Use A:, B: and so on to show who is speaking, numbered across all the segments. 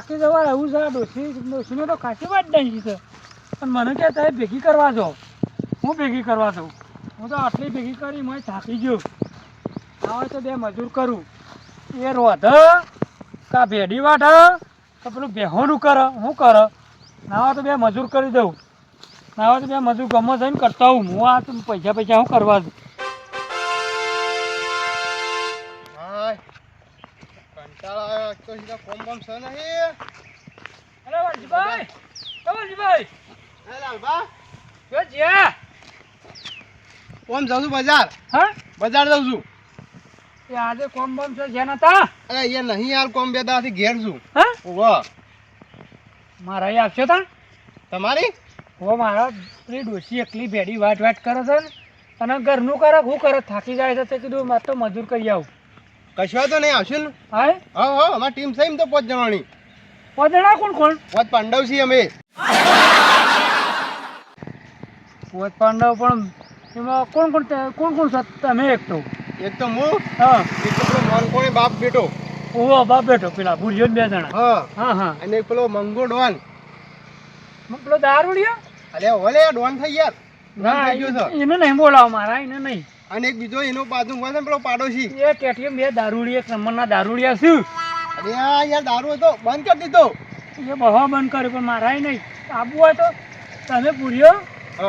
A: થાકી જવા આવું છે ડોસી ડોસીને તો ખાસી વાત ડાંગી છે. પણ મને કે તમે ભેગી કરવા છો હું ભેગી કરવા છું હું તો આટલી ભેગી કરી મને થાકી ગયો. આવે તો બે મજૂર કરું. એ રોધ કા ભેડી વાઢ તો પેલું બેહોનું કરે, હું કરે? નાવા તો બે મજૂર કરી દઉં. નાવા તો બે મજૂર ગમે જઈને કરતા હું આ પૈસા પૈસા હું કરવા છું
B: કોમ છે નહીં
A: અરે વાલજીભાઈ! વાલજીભાઈ!
B: હે લાલબા
A: જો જ્યાં!
B: કોમ જાઉં છું બજાર?
A: હા?
B: બજાર જાઉં છું.
A: એ આજે કોમ બમ છે જ્યાં નતા
B: અરે યાર નહીં યાર કોમ બે દાથી ઘેર છું.
A: હા?
B: ઓહો
A: મારા આપશો તા?
B: તમારી?
A: ઓ મારા પેલી ડોસી એકલી ભેડી વાટ વાટ કરે છે ને? અને ઘરનું કરે હું કરે? થાકી જાય છે તે કીધું મારે તો મજૂર કરી આવું.
B: કશો તો નહીં આવશું ને?
A: હા
B: હા હા અમારી ટીમ છે એમ તો પાંચ જણાની.
A: પોતડા કોણ કોણ?
B: પાંચ પાંડવ છીએ અમે.
A: પાંચ પાંડવ પણ એમાં કોણ કોણ કોણ કોણ છે તમે એક તો.
B: એક તો હું
A: હા.
B: એક તો પેલો મોનકોણી બાપ બેટો
A: ઓહો બાપ બેટો પેલા ભૂરિયો બે જણા.
B: હા.
A: હા હા.
B: અને એક પેલો મંગો ડોન
A: પેલો દારૂડિયો?
B: અરે ઓલે ડોન થઈ યાર
A: ના એને નહીં બોલાવો મારા એને નહીં.
B: અને એક બીજો એનો બાજુ હોય ને પેલો પાડોશી.
A: એ બે દારૂડી એક નંબરના દારૂડિયા છું
B: અરે આ યાર દારૂ હતો બંધ કરી દીધો.
A: એ બહુ બંધ કર્યો પણ મારા નહીં. આબુ હોય તો તમે પૂર્યો.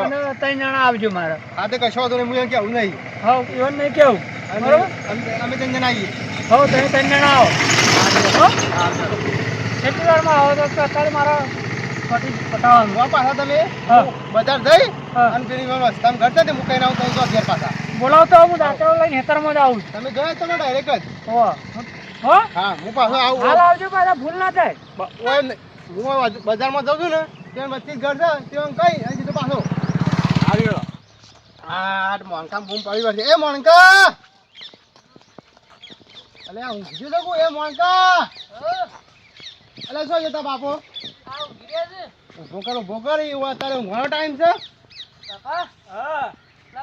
A: અને ત્રણ જણા આવજો મારા.
B: આ તો કશો હતો હું એમ કેવું નહીં.
A: હા એવું નહીં કેવું બરોબર?
B: અમે- ત્રણ જણા આવીએ.
A: હો તમે ત્રણ જણા આવો. કેટલી વારમાં આવો તો અત્યારે મારા
B: ઊભા પાછા તમે બજાર જઈ અને પેલી વાર ઘર મુકાઈને આવું તો ઘેર પાછા.
A: બોલાવતો હું દાંતરો લઈને હેતરમાં જ આવું
B: તમે જોયા તમે ડાયરેક્ટ જ?
A: હો. હો?
B: હા હું પાછો આવું.
A: હાલ આવજો પાછા ભૂલ ના થાય.
B: બ- ઓય ન- હું બજારમાં જાઉં છું ને ત્યાં વચ્ચે ઘર છે ત્યાં કઈ અહીં સીધો પાછો. આવી ગયો આ મોણકા બૂમ પડી વાર એ મોણકા! અલે ઊંઘી ગયો એ મોણકા! અલે શું જતા બાપો? ઊભો કર ઊભો કર એવું અત્યારે ઊંઘવાનો ટાઈમ છે.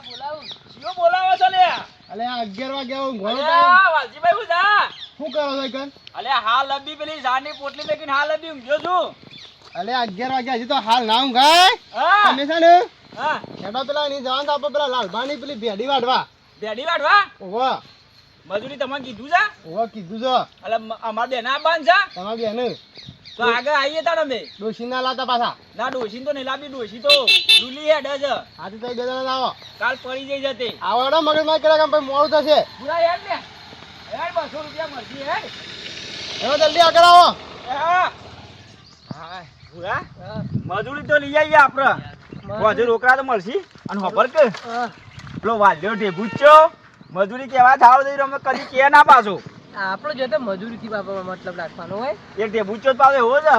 A: બોલાવો. છો લે
B: અલે આ અગિયાર વાગ્યા ઊંઘવાનો ટાઈમ
A: વાલજીભાઈ હું
B: શું કરો છો કન
A: અલે હાલ લબી પેલી પોટલી મેકીને હાલ લબી ઊંઘ્યો છું.
B: અલે આ અગિયાર વાગ્યા હજી તો હાલ ના ઊંઘાય.
A: હા.
B: તમે છે ને?
A: હા.
B: હેડો પેલા એની જવાન તો આપો પેલા લાલભાની પેલી ભેડી વાઢવા.
A: ભેડી વાટવા
B: ઓહો.
A: મજૂરી તમને કીધું છે?
B: ઓહો કીધું છે.
A: એટલે અમાર બેના બાંધ છે?
B: તમારી બેન?
A: તો આગળ આવીએ તાણ અમે.
B: ડોશી ના લાતા પાછા.
A: ના ડોશી તો નહીં લાવી ડોશી તો રૂલી હે ડઝ
B: હા તો બે જણા આવો.
A: કાલ પડી જઈ જતે.
B: આવો હેડો મગજમાં કર્યા કામ મોડું થશે.
A: પૂરા હેડ ને. હેડ બસો રૂપિયા મળશે હે
B: એવો જલ્દી આગળ આવો.
A: હા. હા પૂરા. મજૂરી તો લઈ આવીએ આપણે હજુ રોકડા તો મળશે. અને ખબર કે? પેલો વાલ્યો ઢેબુ મજૂરી કેવા થાવ દઈ અમે કદી કે ના પાછો.
C: આપણો જો તો મજૂરીથી બાપા મતલબ રાખવાનો હોય.
A: એક તે જ પાવે હો છે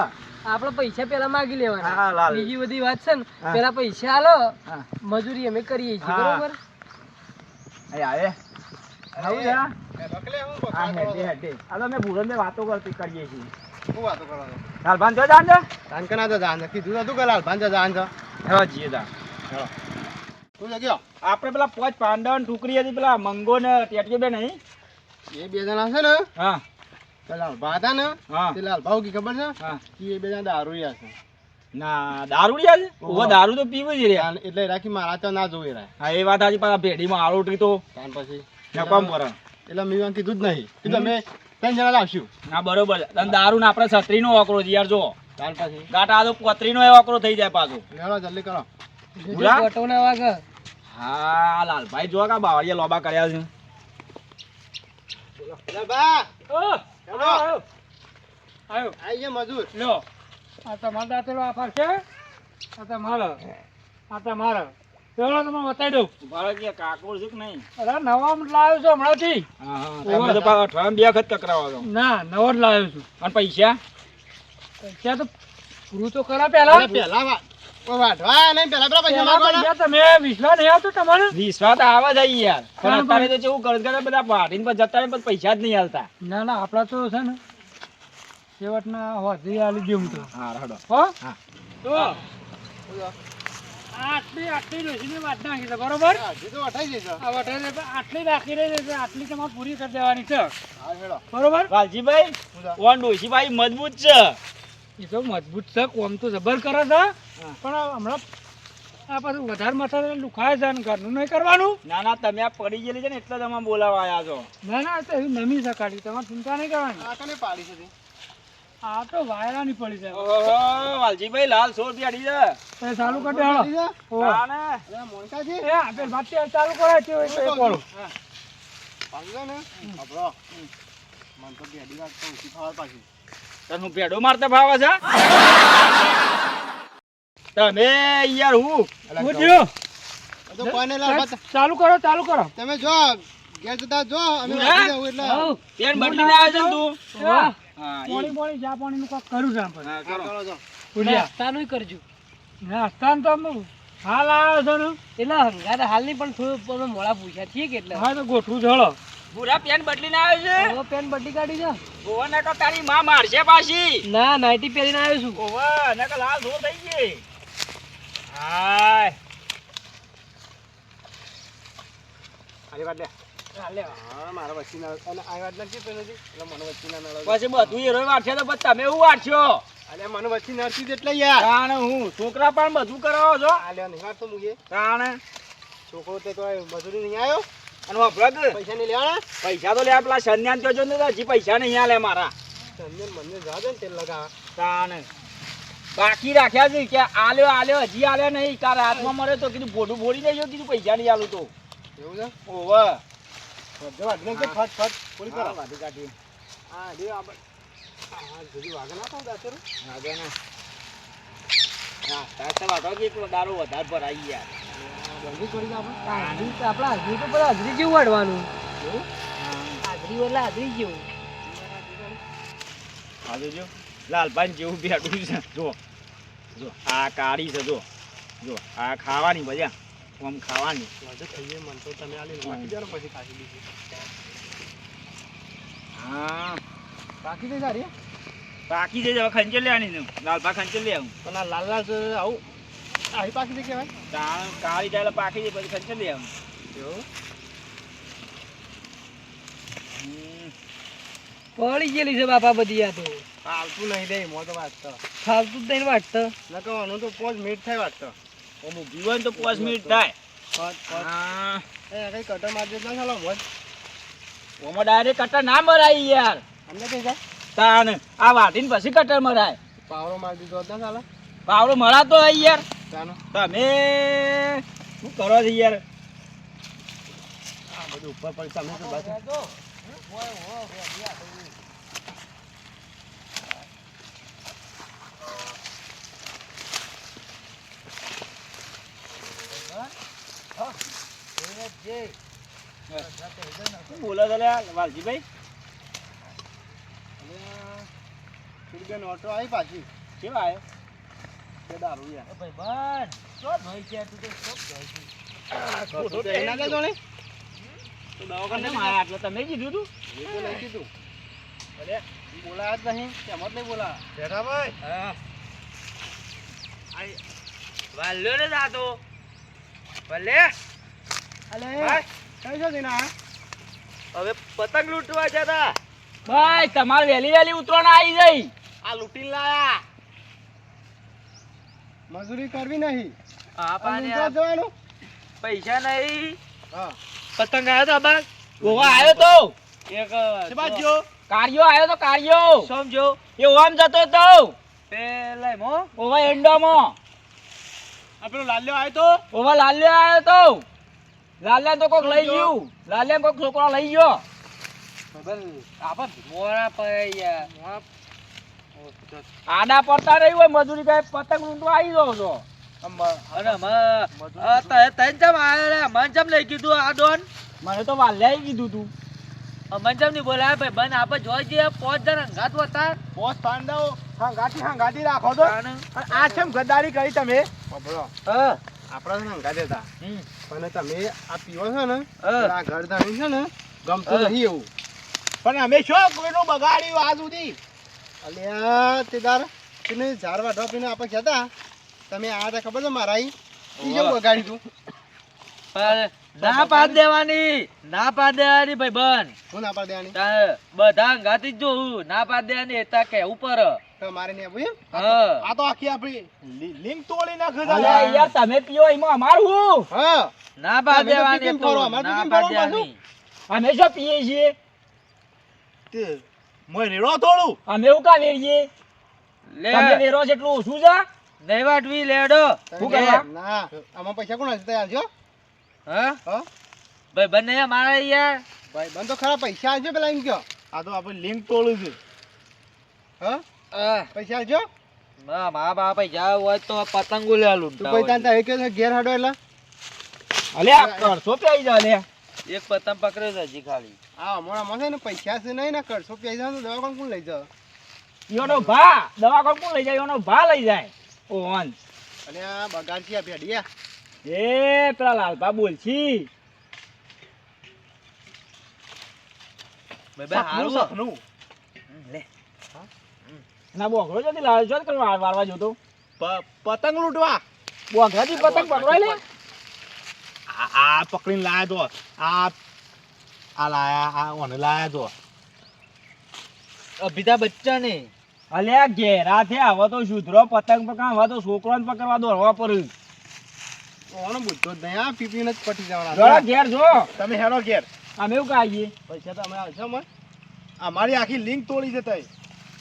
C: આપણે પૈસા પેલા માગી લેવાના. બીજી બધી વાત છે ને પેલા પૈસા આલો મજૂરી અમે કરીએ છીએ બરોબર?
A: અરે આવે. આવું આ હેડે હેડે. ભૂરંદે વાતો કરતી કરીએ છીએ.
B: શું વાતો કરો
A: જો જાણ
B: જાન કે તો જાન કીધું તો તું કે જાન છે.
A: હા જીએ જા.
B: તું કયો?
A: આપણે પેલા પાંચ પાંડવ ને ટુકડી હતી પેલા મંગો ને ટેટીઓ બે નહીં
B: એ બે જણા છે ને
A: હા.
B: પેલા ભાતા હતા ને
A: હા.
B: પેલા લાલભાઉ કી ખબર છે?
A: હા.
B: એ બે જણા દારૂડિયા છે.
A: ના દારૂ છે.
B: ઓહો.
A: દારૂ તો પીવું જ રહ્યા.
B: એટલે રાખી મારા તો ના જોઈ રહ્યા.
A: હા એ વાત આજે પાછા ભેડીમાં આરોટી તો.
B: તાન પછી
A: નકામ કરે
B: એટલે મેં એમ કીધું જ નહીં. કીધું અમે ત્રણ જણા લાવશું.
A: ના બરોબર. અને દારૂ ને આપણે છત્રી નો છે યાર જો.
B: તાન પછી.
A: ગાટા આ તો પત્રી એ વાકરો થઈ જાય પાછો.
B: લેવા જલ્દી કરો?
C: ફોટો ના વાગે
A: હા લાલભાઈ જો કા બાવળિયા લોબા કર્યા છે. હેલો.
B: મજૂર.
A: લો. આ તમારો દાંતેલો આ તમારો આ તમારો બતાવી દઉં.
D: ભાડે કે છે કે નહીં?
A: અરે નવા લાવ્યો છું હમણાંથી.
D: હા હા.
A: ઓહો.
D: તમે તો પાછા બે વખત કકરાવો
A: ના નવો જ લાવ્યો છું.
D: અને પૈસા?
A: ત્યાં તો પૂરું તો કરા પહેલા. પહેલા પૈસા તમે વિશ્વાસ નહીં આવતો તમારે?
D: વિશ્વાસ તો આવે છે યાર. પણ
A: હા,
D: અત્યારે તો કેવું કરે છે બધા પાટીને પછી જતા રહે પછી પૈસા જ નહીં હાલતા
A: ના ના આપણા તો છે ને છેવટના હોધી આલી દઉં તો.
D: હા રડો.
A: હો?
D: હા.
A: તો આટલી આટલી ડોસીની વાત નાખી છે બરોબર?
B: હજી તો વટાઈ જઈશ.
A: આ વટાઈને તો આટલી રાખી રહી છે આટલી તમારે પૂરી કરી દેવાની છે.
B: હા
A: બરોબર?
D: વાલજીભાઈ ઓન ડોશીભાઈ મજબૂત છે.
A: એ તો મજબૂત છે કોમ તો જબર કરે છે પણ હમણાં આ પાછું વધારે મસાલા લુખાય છે ને ઘરનું નહીં કરવાનું?
D: ના ના તમે આ પડી ગયેલી છે ને એટલે તમે બોલાવા આવ્યા છો.
A: ના ના તો એવી નમી સકાડી તમારે ચિંતા નહીં કરવાની.
B: આ કને પાડી છે
A: આ તો વાયરા ની પડી છે.
D: ઓહો વાલજીભાઈ લાલ સોર બેઠી છે.
A: એ ચાલુ કરી દે હાલો.
B: પાડી છે?
A: ઓહો.
B: મોનકાજી,
A: એ આપેલ વાત ચાલુ કરાય છે હોય તો એ કોણ
B: પાડી ને. અભરો. મન તો બેડી વાત તો ઓછી ફાવા પાછી.
D: તને હું ભેડો મારતા ફાવા છે? તમે યાર હું?
B: જો. તો બતા.
A: ચાલુ કરો ચાલુ કરો.
B: તમે જો ઘેર જતા જો અમે એટલે
D: પેન બદલી ના આવે.
A: તું
D: હા.
A: પાણી પાણી પાણી નું કાક કરું છે આપણે
D: હા, કરો.
B: જો.
A: ભૂલ્યા
C: નાસ્તાનું કરજો.
A: નાસ્તાનું તો અમે હાલ આવ્યો છો ને.
C: એટલે હંગાત હાલની પણ થોડું પણ મોડા પૂછ્યા. ઠીક એટલે.
A: હા તો ગોઠવું જળો
D: ભૂરા પેન બદલીને આવ્યો છે?
C: ઓ પેન બદલી કાઢી છે.
D: ઓવા ના તો તારી માં મારશે પાછી.
C: ના નાઇટી પહેરીને આવ્યો છું.
D: ઓવા ના તો લાલ ધો થઈ ગઈ. હાય.
B: આલી વાત લે.
D: છોકરા પણ બધું કરાવો છો?
B: છોકરો મજૂરી નહીં આવ્યો
D: અને
B: પૈસા નહીં લેવાના?
D: પૈસા તો લે પેલા સંન્યાન કહેજો ને હજી પૈસા નહીં આલે મારા.
B: સંજન મને જા દે ને તેલ લગાવા
D: તાણે બાકી રાખ્યા છે કે આલ્યો આલ્યો હજી આલ્યો નહીં. કાલ હાથમાં મળે તો કીધું ભોડું ભોડી દેજો કીધું પૈસા નહીં આલું તો.
B: એવું છે? વાગને ફટ ફટ પૂરી કરો.
D: વાડી કાઢી.
B: હા દે આપણે હા જુદી વાગે ના તો દાંતેરું?
D: વાગે ને. હા, તાતે વાગો કે એકલો દારૂ વધારે ભરાઈ ગયા.
B: જલ્દી કરી આપણે.
C: તો આપણા હાજરી તો પર હાજરી જેવું વાડવાનું હાજરી એટલે હાજરી જેવું.
D: હાજરી જો લાલભાઈ જેવું બેઠું છે. જો જો આ કાળી છે જો. જો આ ખાવાની મજા. આમ ખાવાની.
B: વધુ થઈએ મન તો. તમે આલી વાટી દો ને પછી કાઢી દીધી
D: હા.
B: બાકી દે જારી?
D: બાકી જે હવે ખંચે લેવાની ને લાલભા ખંચે લે આવું.
B: પણ આ લાલ લાલ છે, આવું. આહી પાકી દે કેવાય
D: તાણ કાળી ચાલે પાકી જાય પછી ખંચે લે આવું. જો.
C: પડી ગયેલી છે બાપા બધી આ તો.
B: આવતું નહીં દે મો તો વાટતો
C: ફાલતું જ નહીં વાટતો
B: ન કહેવાનું તો પોચ મિનિટ થાય વાત
D: તો. ઊભી હોય ને તો પાંચ મિનિટ થાય. હા.
B: એ કઈ કટર મારજે ના ચાલો મોજ
D: ઓમાં ડાયરેક્ટ કટર ના મરાય યાર.
B: અમને કઈ જાય
D: તાન આ વાટીને પછી કટર મરાય.
B: પાવરો માર દીધો ના ચાલે.
D: પાવડો મરાતો હોય યાર.
B: તાનો.
D: તમે શું કરો છો યાર?
B: આ બધું ઉપર પડી તમે તો બસ
D: બોલો છો લ્યા, વાલજીભાઈ?
B: સુરબેન ઓટો આવી પાછી.
D: કેવા આવ્યો
B: કે દારૂ યાર
D: ખોટો
B: તો એના લેજો ને
D: તો દવાખાને મારા આટલો? તમે કીધું તું?
B: એ તો લઈ કીધું.
D: અરે,
B: બોલા જ નહીં. કેમ જ નહીં બોલા જેઠાભાઈ
D: હા. વાલ્યો ને જાતો ભલે.
B: અલે કઈ છો દિના
D: હવે પતંગ લૂંટવા જતા. ભાઈ તમારે વહેલી વહેલી ઉતરણ આવી જઈ.
B: આ લૂંટી લાયા. મજૂરી કરવી નહીં.
C: હા
B: આ લૂંટવા જવાનું.
D: પૈસા નહીં.
B: હા.
C: પતંગ આવ્યો તો બા
D: ગોવા આવ્યો તો. એક
B: સમજો
D: કાર્યો આવ્યો તો કાર્યો
C: સમજો?
D: એ ઓમ જતો તો.
C: પેલા મો
D: ઓવા એન્ડોમાં
B: આ પેલો લાલ્યો આવ્યો તો?
D: ઓવા લાલ્યો આવ્યો તો. લાલ્યા તો કોક લઈ ગયું. લાલ્યા કોક છોકરો લઈ ગયો.
C: મોરા પૈયા
D: આડા પડતા રહી હોય મજૂરી કઈ પતંગ લૂંટવા આવી જાવ છો.
C: અરે તૈન ચમ આવ્યો રે? જેમ લઈ કીધું આ ડોન?
D: મને તો વાલ્યા કીધું તું.
C: મન ચમની બોલાય ભાઈ બન આપે જોઈ જઈએ. પાંચ જણ અંગાત વતા
B: પોસ પાંડવ હંગાટી હંગાટી રાખો તો. આ છેમ ગદ્દારી કરી તમે? બબડો
C: હા.
B: આપણા હંગાતે હતા. પણ તમે આ પીવો છો ને
C: હા.
B: આ ઘર ધાણી છે ને ગમતું નહીં એવું. પણ અમે શું કોઈનું બગાડ્યું આ સુધી? અલ્યા તે દાર તમે ઝાડવા ઢોપીને આપણે કહેતા. તમે આ ખબર છે મારા બગાડ્યું તું?
C: પણ ના પાડ દેવાની. ના પાડ દેવાની ભાઈ બન.
B: હું ના પાડ દેવાની?
C: બધા ગાતી જ જોઉં ના પાડ દેવાની એતા કે ઉપર. પર
B: તો મારે નહીં આવું આ તો આખી આપણી
E: લિંક તોડી નાખે
D: અલ્યા યાર તમે પીઓ એમાં અમારું હું?
B: હા.
C: ના
B: પાડ
C: દેવાની કેમ
B: કરો અમારે
C: ના
B: પીપીમ
C: બા
B: પાછું.
C: દેવાની.
D: અમે જો પીએ છીએ.
E: તે મોય રેડો થોડું.
D: અમે એવું કા વેરીએ?
C: લે.
D: તમે વેરો છે એટલું ઓછું છે
C: નહીં વાટવી લેડો.
D: હું કરવા?
B: ના આમાં પૈસા કોણ હશે? તૈયાર છો?
C: હા? ભાઈ બંને અમારે યાર.
B: ભાઈ બંધ તો ખરા પૈસા આવજો પેલા એમ કયો.
E: આ તો આપણે લિંક તોડું છે.
B: હા? પૈસા આવજો.
C: ના મા બાપ પૈસા હોય તો પતંગો લે
B: તું કોઈ તાંતા એક ઘેર હાડો એટલે?
D: અલ્યા કરશો પી જા અલ્યા
C: એક પતંગ પકડ્યો છે હજી ખાલી.
B: આ હમણાં મને ને પૈસા છે નહીં ને કરશો જા તો દવા કોણ લઈ જાવ
D: યોનો ભા દવા કોણ કોણ લઈ જાય? યોનો ભા લઈ જાય. ઓન
B: અને આ બગાડ છે ભેડિયા
D: એ પેલા લાલભા
C: બોલશી.
D: ના બોગડો જતી લાલ છો કે વારવા જોતો.
E: પતંગ લૂંટવા.
D: બોગડાથી પતંગ પકડાય લે.
E: આ પકડીને લાયા તો. આ આ લાયા આ ઓને લાયા તો.
C: અભિતા બચ્ચન. ને
D: અલ્યા ઘેરા થયા હવે તો સુધરો પતંગ પકડવા હવે તો છોકરોને પકડવા દોડવા પર
B: ઓનો બુદ્ધો જ નહીં આ પીપીને જ પટી
D: જવાના.
B: જવાના
D: ઘેર જો.
E: તમે હેરો ઘેર.
D: અમે એવું કાઈએ
B: પૈસા તો અમે આવશે અમાર
E: અમારી આખી લિંક તોડી છે તઈ.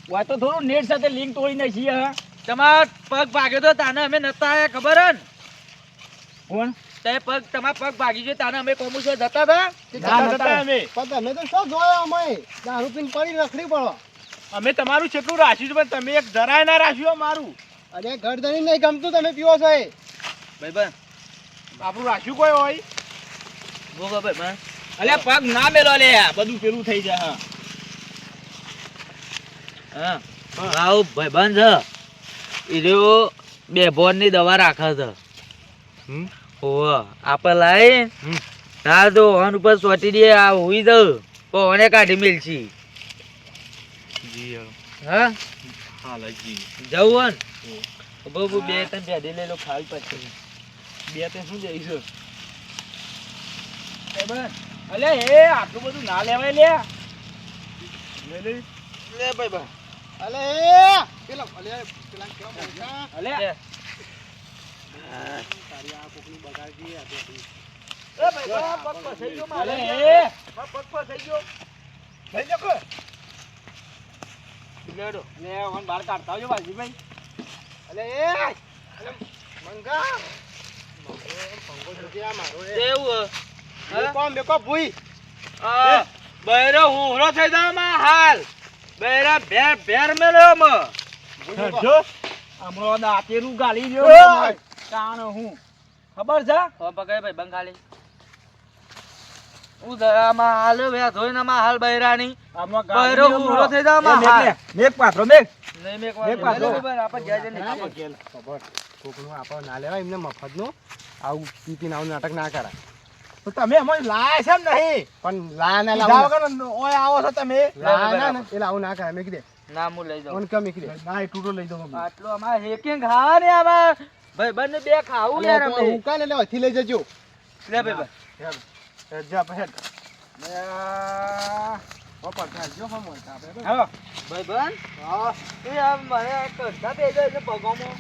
D: વાત તો થોડું નેટ સાથે લિંક તોડીને છીએ હા.
C: તમાર પગ ભાગ્યો તો તાને અમે નતા આયા ખબર હન
D: કોણ?
C: તે પગ તમાર પગ ભાગી ગયો તાને અમે જતા હતા?
D: ના,
E: જતા
D: નતા.
E: અમે.
B: પણ તમે તો શું જોયો અમે? દારૂ પીને પડી રખડી પડો.
E: અમે તમારું છેટલું રાખ્યું છે પણ તમે એક જરાય ના રાખ્યું મારું.
B: અરે ઘર ધણી નહીં ગમતું તમે પીવો છો એ.
C: ભાઈ બન
E: આપણું રાખ્યું કોઈ હોય?
C: ભોગો ભાઈ બન
D: અલ્યા પગ ના મેલો લે બધું પેલું થઈ જાય હા.
C: હા. આવું ભાઈ બન છે. એ રહ્યો બે બોનની દવા રાખે છે.
E: હમ?
C: ઓહો આપે લાઈ
E: હમ.
C: ના તો ઓન ઉપર સોટી દે આ હોઈ દઉં ઓને કાઢી મેલછી
E: જી
C: હા.
E: હા? જી
C: જવું બે ત્રણ પેઢી લઈ લો ખાવી પછી.
E: બે ત્રણ શું જઈશું.
D: અલ્યા એ આટલું બધું ના લેવાય લે
E: લે.
C: ભાઈ બન
B: અલે પેલા અલે પેલા કેવા પૈસા તારી આ કોકની બગાડજી આ
C: એ ભાઈ બા પગ ફસાઈ ગયો મારે.
D: એ.
C: પગ ફસાઈ ગયો.
E: લઈ જાઓ
C: લેડો.
D: લે ઓન બહાર કાઢતા આવજો બાજીભાઈ
B: અલે એ. અલે મંગા. મારો પંગો જોજે આ મારો એ
C: કેવું હે?
B: મેકો મેકો ભૂઈ
C: બૈરો હુરો થઈ જાવમાં હાલ. બૈરા ભેર ભેર મેલ્યો મ
E: જો
D: હમણાં દાંતેરું ગાલી
B: ઓય!
D: રહ્યો હું. ખબર છે?
C: હો પકડ ભાઈ બંગાળી. હું દરામાં હાલ વે ધોઈને માં હાલ બૈરાની. બૈરો
D: ગાલી
C: થઈ
D: જાવમાં
C: હાલ.
D: મેક પાથરો મેક
C: નહીં મેક
D: મેક
C: આપણે ઘેર જઈને
B: ખબર. કોકનું આપણો ના લેવાય એમને મફતનું. આવું પી પીને આવું નાટક ના કરાય.
E: તો તમે અમારી લાયા છે એમ નહીં.
B: પણ લા ના
E: કીધા
B: લાવું
E: ઓય આવો છો તમે.
B: લા ના ને એટલે આવું ના કરાય. મેં કીધે
C: ના હું લઈ જાઉં.
B: ઓન કેમ મેં કીધે
E: ના એટલું લઈ જાઉં
C: આટલું અમારે હેકિંગ ખાવા ને આમાં. ભાઈ બંને બે ખાવું યાર અમે.
B: હું કાલે લેવા થી લઈ જજો.
C: લે ભાઈ ભાઈ.
E: જા હેડ.
D: હા.
C: ભાઈ બન એ આ મારે આ કરતા બે જાય છે પગોમાં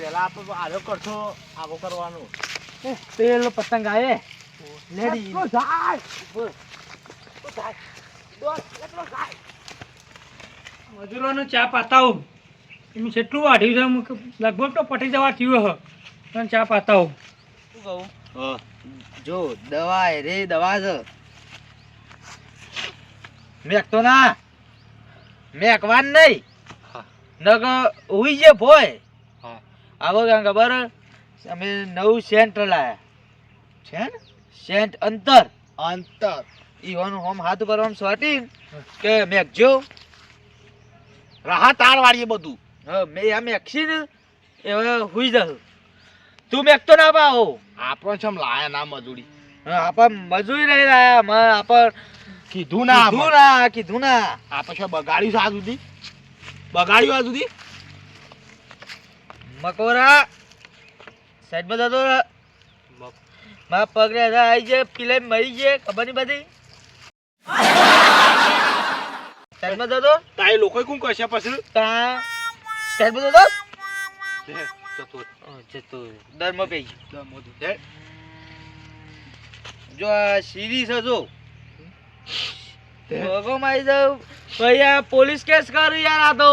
E: પેલા આપણે આજો કરશો આવો કરવાનો.
D: પેલો પતંગ આવે
C: લેડી.
D: તો જાય? મજૂરોનું ચા પાતાવું એમ જેટલું વાઢ્યું છે લગભગ તો પટી જવા થયું હ. પણ ચા પાતાવું
C: શું કહું? જો દવા રે દવા છે મેકતો ના. મેકવાન નહીં. નગ ઉઈ જે ભોય. આવો કાં ખબર? અમે નવું સેન્ટ લાયા
E: છે ને
C: સેન્ટ અંતર.
E: અંતર.
C: ઈ હોન હોમ હાથ ઉપર આમ સ્વાટી કે મેકજો
E: રાહત તાર વાળીએ બધું.
C: હા મે આ મેકસી ને એ હુઈ જાવ તું મેકતો ના પાવો
E: આપણો છમ લાયા ના મજૂરી.
C: આપણ મજૂરી નહીં લાયા. મ આપણ
E: કીધું ના
C: કીધું ના કીધું ના.
E: આપણે બગાડ્યું છે આ સુધી? બગાડ્યું આ સુધી?
C: મકોરા. સાઈડમાં જતો. મારા પગ ને આવી છે પીલે મરી છે ખબર નહીં બધી? સાઈડમાં જતો
B: તાય લોકો કોણ કરશે પછી?
C: તા સાઈડમાં જતો
B: જતો
C: જતો ગયો. જો આ સીરી છે જો. ભગો મારી જાવ ભાઈ આ પોલીસ કેસ કરું યાર આ તો.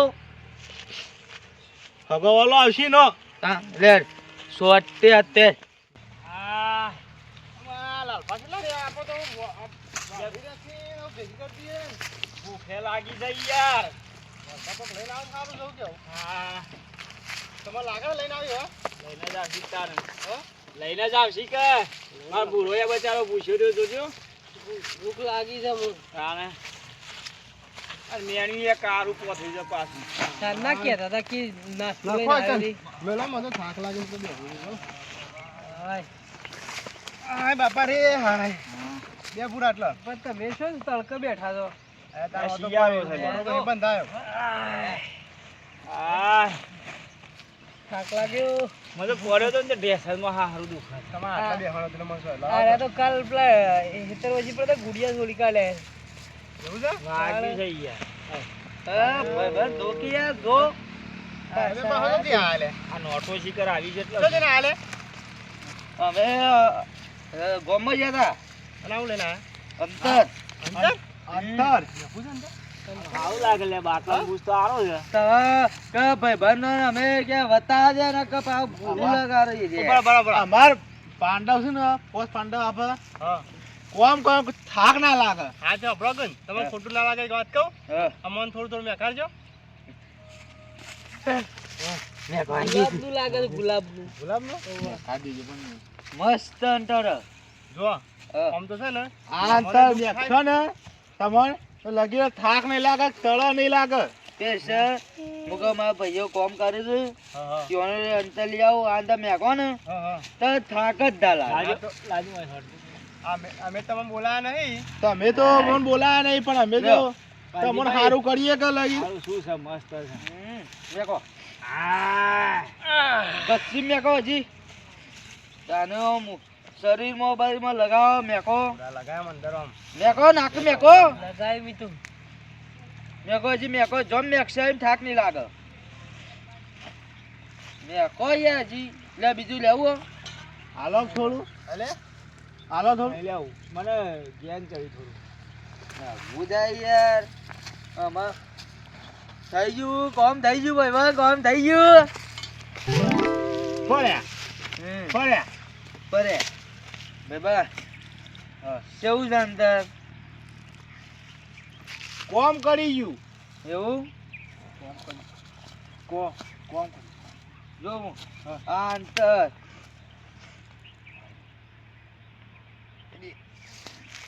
B: હગવાલો આવશે નો.
C: હા લે સોટે અત્યારે
D: આ ભૂખે લાગી જઈ યાર. હા લઈને જ આવશી તારે. લઈને જ આવશી કે? મારા ભૂરોએ બચારો પૂછ્યો રહ્યો જોજો.
C: ભૂખ લાગી છે મને
D: તાને અને મેણી એક કારું પોથી છે પાછું.
C: ના કહેતા હતા કે નાસ્તો લઈને
B: નાખો
C: આવ્યો રે.
B: મેલા મને થાક લાગે છે બે
C: હાય.
B: હાય બાપા રે હાય. બે પૂરા એટલા
C: પણ તમે શું તડકે બેઠા છો?
B: આ તારો
D: આ
B: તો
D: શિયાળો
B: કોઈ
D: છે.
B: બરોબર. બંધ આવ્યો
D: આ
C: થાક લાગ્યો.
D: મને પડ્યો તો ને ઢેસરમાં હારું દુખાય.
B: તમારે આટલા બેહવાનો તને મળશે
C: અરે તો. કાલ પેલા હેતર વજી પર તો ગુડિયા છોડી કાલે.
B: એવું છે?
D: વાગી
C: ગયા
B: પાંડવ છે ને પોસ્ટ પાંડવ આપે.
C: હા.
B: કોમ કોમ થાક ના લાગે. હા તો અબળગન તમે ખોટું ના લાગે વાત કહું?
C: હા.
B: અમન થોડું થોડું મેકારજો
C: ગુલાબનું લાગે છે ગુલાબનું.
B: ગુલાબ નો
C: મસ્ત અંતર.
B: જો આમ તો છે ને આ અંતર મેકશો ને તમને તો લગી થાક નહીં લાગે તળો નહીં લાગે.
C: તે છે મુકે મારા ભાઈઓ કોમ કરે છે. ત્યોને અંતર લઈ આવો આ અંદર મેકો ને તો થાક જ
D: લાજો લાજો.
B: અમે અમે તમને બોલાયા નહીં. તમે તો મને બોલાયા નહીં પણ અમે તો તમને સારું કરીએ કે લગી
D: સારું શું છે મસ્ત છે.
C: મેકો કચ્છી મેકો હજી. તાને આમ શરીરમાં બારીમાં લગાવો મેકો
B: લગાયા અંદર આમ.
C: મેકો નાક મેકો લગાવી મી તું. મેકો હજી મેકો જમ મેકશે એમ થાક નહીં લાગે. મેકો યાર હજી. લે બીજું લેવું
B: હાલો થોડું એટલે હાલો થોડું.
D: નહીં લેવું મને જ્ઞાન ચડી થોડું.
C: હું જાય યાર. આમાં થઈ ગયું કોમ થઈ ગયું ભાઈ ભાઈ કોમ થઈ ગયું.
B: ફળ્યા
C: હમ,
B: ફળ્યા
C: બરે ભાઈ બા હા, કેવું છે અંદર
B: કોમ કરી ગયું.
C: એવું?
B: કોમ કો કોમ
C: જો આ અંતર.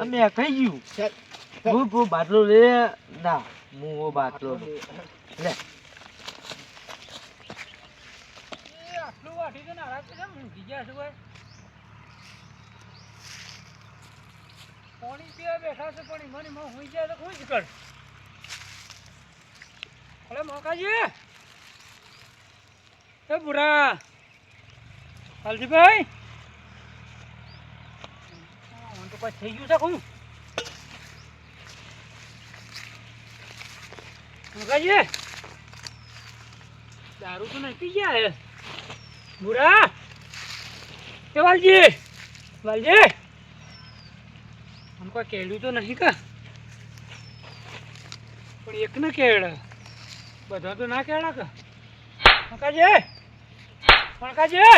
C: અમે કઈ ગયું હું હું બાટલો લે ના હું બાટલો લે
A: પાણી પીવા બેઠા છે, પણ મને હોઈ જાય કોઈ જ કર. અરે મોકાજી એ બુરા હલજીભાઈ મને તો કોઈ થઈ ગયું છે કોણ મોકાજી દારૂ તો પી ગયા હે બુરા એ વાલજી વાલજી આમ કોઈ કેળ્યું તો નહીં કા પણ એક ને કેળ બધા તો ના કેળા કે? પણકાજી પંકાજી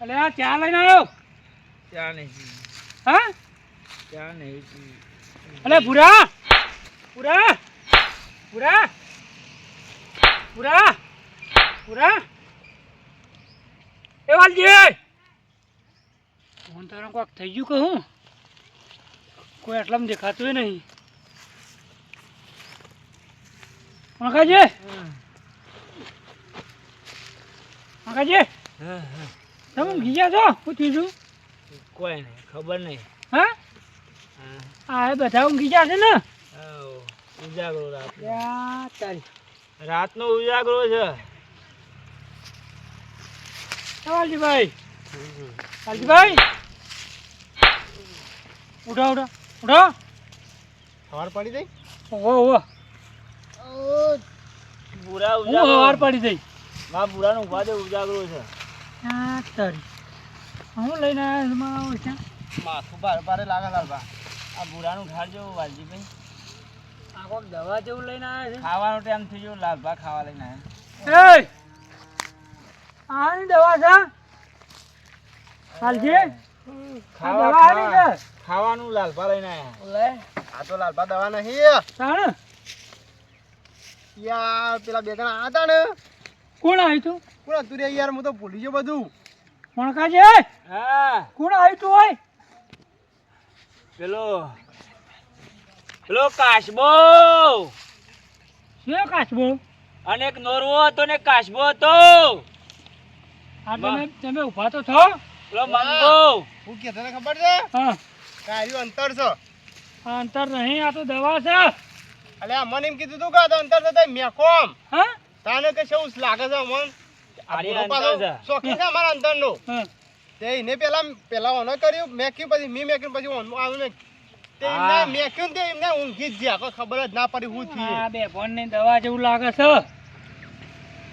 A: અલે આ ચા લઈને આવ્યો
C: ત્યાં નહીં
A: હા?
C: ત્યાં નહીં
A: અલે ભૂરા! ભૂરા! ભૂરા! ભૂરા! પૂરા એ વાલજી! ફોન તારો કોક થઈ ગયું કહું કોઈ એટલામાં દેખાતું નહીં. અંકાજી અંકાજી તમે ગયા છો? થયું છું?
D: કોઈ નહીં ખબર નહીં.
A: હા? આ એ બધા ઊંઘી ગયા છે ને?
D: ઉજાગરો રાત. રાતનો ઉજાગરો છે.
A: એ વાલજીભાઈ. વાલજીભાઈ. ઉઠો ઉઠો. ઉઠો.
B: ખબર પડી ગઈ?
A: ઓહો ઓહો.
D: બુરા
A: સવાર પડી જઈ
D: માં બુરાનો ઊભા દે ઉજાગરો છે.
A: આ તારી. હું લઈને આવ્યો છું
B: માથું ભારે ભારે લાગે લાલબા
D: આ ભુરાનું ઘાડ જેવું વાલજી ભાઈ.
A: આ કોક દવા જેવું લઈને આવ્યો
D: ખાવાનો ટાઈમ થઈ ગયો લાલભા ખાવા લઈને આવ્યા
A: છે એ! આની દવા છે? હાલજી?
D: ખાવા
A: છે.
D: ખાવાનું લાલભા લઈને આવ્યા
A: લે.
B: આ તો લાલબા દવા નહીં
A: તાણ?
B: યાર પેલા બે જણા હતા ને.
A: કોણ આવ્યું તું?
B: કોણ હતું રે યાર હું તો ભૂલી ગયો બધું.
A: મણકાજી
D: હા.
A: કોણ આવ્યું તું હોય
D: પેલો પેલો કાશબો.
A: શું કાશબો?
D: અને એક નોરવો હતો ને કાશબો હતો.
A: આ તમે તમે ઊભા તો છો?
D: પેલો મંગો.
B: હું કે તને ખબર છે?
A: હા.
B: કાર્યું અંતર છો.
A: આ અંતર નહીં આ તો દવા છે.
B: અલે આ મને એમ કીધું તું કે તો અંતર તે મેકોમ
A: હા?
B: તાને કે શું લાગે છે મન
D: આરી
B: પૂરો
D: છે.
B: શોખીન છે અમારા અંતરનો.
A: હા.
B: તે એને પેલા પેલા ઓનો કર્યું મેક્યું પછી મી મેક્યું પછી ઓન આવ્યું મેં તે એમને
D: હા.
B: મેક્યું ને તે એમને ઊંઘી જ ગયા કોઈ ખબર જ ના પડી હું
A: આ
B: થયું
A: બે ફોનની દવા જેવું લાગે છે.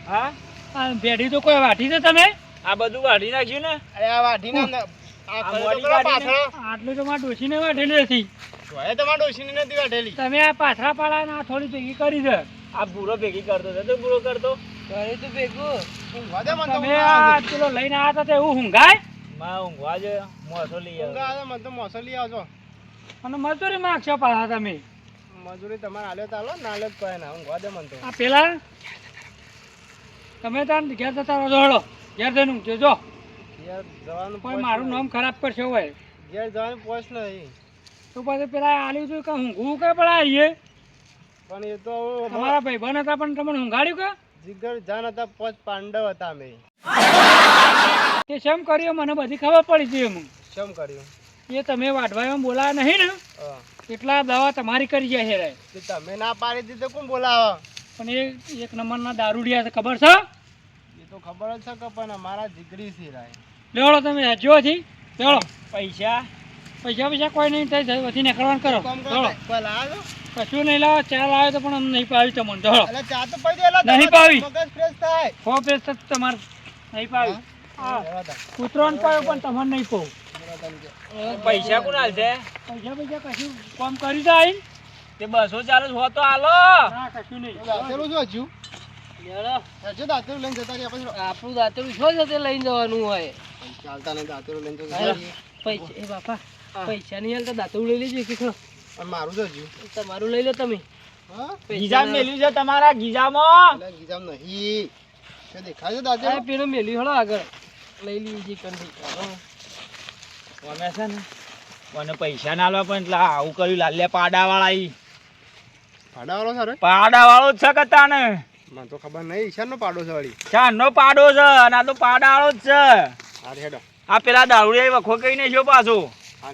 D: હા?
A: આ ભેડી તો કોઈ વાટી છે તમે?
D: આ બધું વાઢી નાખ્યું ને?
B: અરે આ વાઢી ના
A: આટલું તો મારા ડોશીને વાટેલી હતી.
B: જોયે તમારા ડોશીની નથી વાઢેલી
A: તમે આ પાથરા પાડા ના થોડી ભેગી કરી છે.
D: આ બુરો ભેગી કરતો હતો. તો બુરો કરતો?
C: કરે તું ભેગું.
B: ઊંઘવા દે મને તો
A: તમે આ પેલો લઈને આવ્યા હતા તે એવું ઊંઘાય?
D: માં ઊંઘવા જ મોસો લઈ આવ્યો
B: મને તો મોસો લઈ આવજો.
A: અને મજૂરી માગશો પાછા તમે?
B: મજૂરી તમારે આલ્યો તો આલો ના આલ્યો તો કોઈ ના. ઊંઘવા દે મને તો.
A: આ પેલા? તમે તાર ઘેર જતા રહો ઘેર જઈને ઊંઘજો જો.
B: ઘેર જવાનું
A: કોઈ મારું. નામ ખરાબ કરશે હોય.
B: ઘેર જવાનું પોસ્ટ નહીં.
A: તો પછી પેલા આલ્યું હતું કે ઊંઘવું કે પડા આવીએ
B: પણ એ તો તમારા
A: તમારા ભાઈબંધ હતા પણ તમને ઊંઘાડ્યું કે?
B: જીગર જાન હતા પોચ પાંડવ હતા અમે.
A: તે શેમ કર્યો? મને બધી ખબર પડી હતી એમ.
B: શેમ કર્યું?
A: એ તમે વાઢવામાં બોલાયા નહીં ને? એટલા દવા તમારી કરી જાય છે
B: તમે ના પાડી દીધું કોણ બોલાવો?
A: પણ એ એક નંબરના દારૂડિયા છે ખબર છે?
B: એ તો ખબર જ છે કે પણ અમારા જીગરી છે રાય.
A: લેવડો તમે હજો. હતી લેવડો.
D: પૈસા.
A: પૈસા પૈસા કોઈ નહીં થાય વધી નીકળવાનું કરો.
B: કોમ કરો
A: લેવડો
B: કોઈ લાવો
A: કશું નહીં લાવો ચા લાવે તો પણ અમને નહીં પાવી તમને ધોળો.
B: ચા તો
A: નહીં પાવી.
B: મગજ ફ્રેશ થાય.
A: ફો પેસ તો તમારે નહીં પાવી. કૂતરો પાયો પણ તમને નહીં પાવ.
D: પૈસા કોણ હાલશે
A: પૈસા પૈસા કશું કોમ કરી જાય
D: તે બસો ચાલીસ હો તો હાલો
A: ના કશું નહીં.
B: શું હજુ?
C: આપણું દાંતેલું છો છે તે લઈને જવાનું હોય?
B: ચાલતા નહીં દાંતેલું લઈને
C: પૈસા એ બાપા. પૈસા નહીં હાલતા દાંતું લઈ લેજો કે ખરો.
B: મારું તો હજુ.
C: તમારું લઈ લો તમે.
B: ગીજામ
D: ગીજા મેલ્યું છે તમારા ગીજામાં.
B: ગીજામ નહીં. તે દેખાય છે
C: આ પેલું મેલ્યું હળો આગળ. લઈ લીધી કંઠી
D: અમે છે ને મને પૈસા ના લો પણ એટલે આવું કર્યું લાલ્યા પાડા વાળા ઈ.
B: ભાડાવાળો સર
D: પાડા વાળો જ છે કતા ને
B: મને તો ખબર નહીં ઈશાનનો પાડો છે વળી.
D: ચાનો પાડો છે અને આ તો પાડા વાળો જ છે. આ પેલા દારૂડિયા વખો કહીને જો પાછો. આ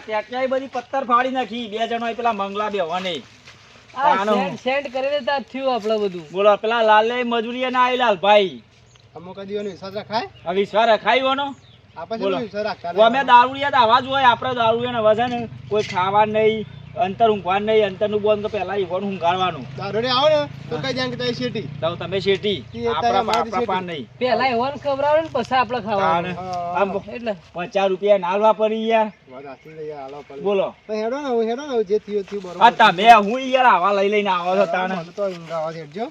D: ટ્રેક્ટર બધી પથ્થર ફાડી નાખી. બે જણો પેલા મંગલા
C: બે
D: આનો.
C: સેન્ડ કરી દેતા જ થયું આપણે બધું.
D: બોલો પેલા લાલે મજૂરી ના આવેલા ભાઈ.
B: અમુક દીવાનો વિશ્વાસ રખાય
D: આ વિશ્વાસ રખાયો
B: આપણે
D: દારૂડિયા તો આવા જ હોય આપણે દારૂડિયા ને વજન કોઈ ખાવા નહીં. અંતર ઊંઘવાનું નહીં અંતરનું બોન તો પહેલા ઈવોન ઊંઘાડવાનું.
B: દારૂડે આવો ને તો કઈ જાય કે તઈ શેટી
D: તો તમે
B: શેટી
D: આપણા આપણા પાન નહીં.
C: પેલા ઈવોન ખવડાવે ને પછી આપણે. ખાવાનું.
D: આમ
C: એટલે.
D: પચાસ રૂપિયા નાલવા પડી યાર. બોલો.
B: તો હેડો ને હેડો ને જે થયું થયું
D: આ તમે હું યાર આવા લઈ લઈને આવો છો તાણે.
B: તો ઊંઘાવા હેડજો.